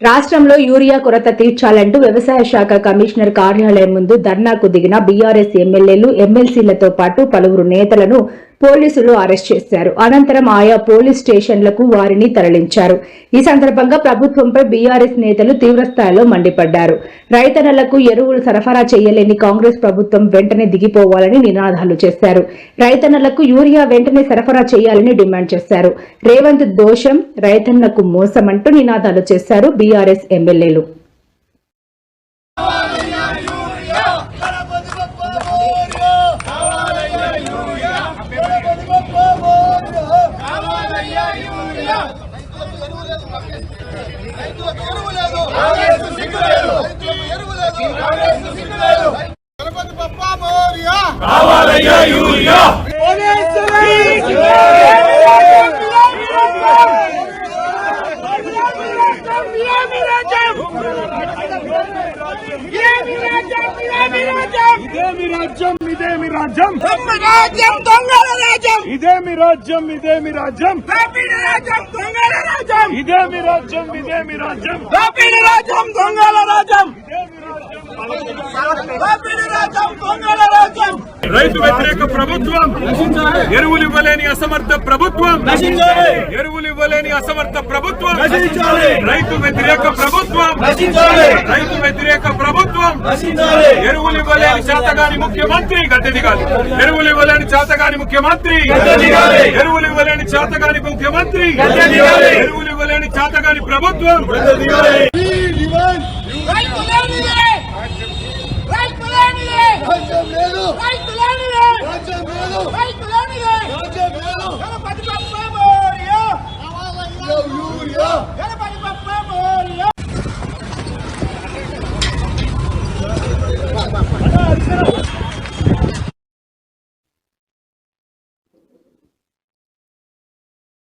రాష్ట్రంలో యూరియా కొరత తీర్చాలంటూ వ్యవసాయ శాఖ కమిషనర్ కార్యాలయం ముందు ధర్నాకు దిగిన బీఆర్ఎస్ ఎమ్మెల్యేలు ఎమ్మెల్సీలతో పాటు పలువురు నేతలను పోలీసులు అరెస్ట్ చేశారు. అనంతరం ఆయా పోలీస్ స్టేషన్లకు వారిని తరలించారు. ఈ సందర్భంగా ప్రభుత్వంపై బీఆర్ఎస్ నేతలు తీవ్రస్థాయిలో మండిపడ్డారు. రైతన్నలకు ఎరువులు సరఫరా చేయలేని కాంగ్రెస్ ప్రభుత్వం వెంటనే దిగిపోవాలని నినాదాలు చేశారు. రైతన్నలకు యూరియా వెంటనే సరఫరా చేయాలని డిమాండ్ చేశారు. రేవంత్ దోషం రైతన్నకు మోసమంటూ నినాదాలు చేశారు బీఆర్ఎస్ ఎమ్మెల్యేలు. గణపతి బప్పా మోరియా కావాలయ్యా యూరియా ఇదేమి రాజ్యం ఇదేమి రాజ్యం రాజ్యం దొంగల రాజ్యం ఇదేమి రాజ్యం ఇదేమి రాజ్యం రాపిడి రాజ్యం దొంగల రాజ్యం రాజ్యం ఇదేమి రాజ్యం. రాజ్యం దొంగల రాజ్యం. రాపిడి రాజ్యం దొంగల రాజ్యం. రైతు వ్యతిరేక ప్రభుత్వం. ఎరువులు ఇవ్వలేని అసమర్థ ప్రభుత్వం. ఎరువులు ఇవ్వలేని అసమర్థ ప్రభుత్వం. రైతు వ్యతిరేక ప్రభుత్వం. రైతు వ్యతిరేక ప్రభుత్వం. ఎరువులు ఇవ్వలేని చేతగాని ముఖ్యమంత్రి గద్దె దిగాలి ఎరువులు ఇవ్వలేని చేతగాని ముఖ్యమంత్రి ఎరువులు ఇవ్వలేని చేతగాని ముఖ్యమంత్రి ఎరువులు ఇవ్వలేని చేతగాని ప్రభుత్వం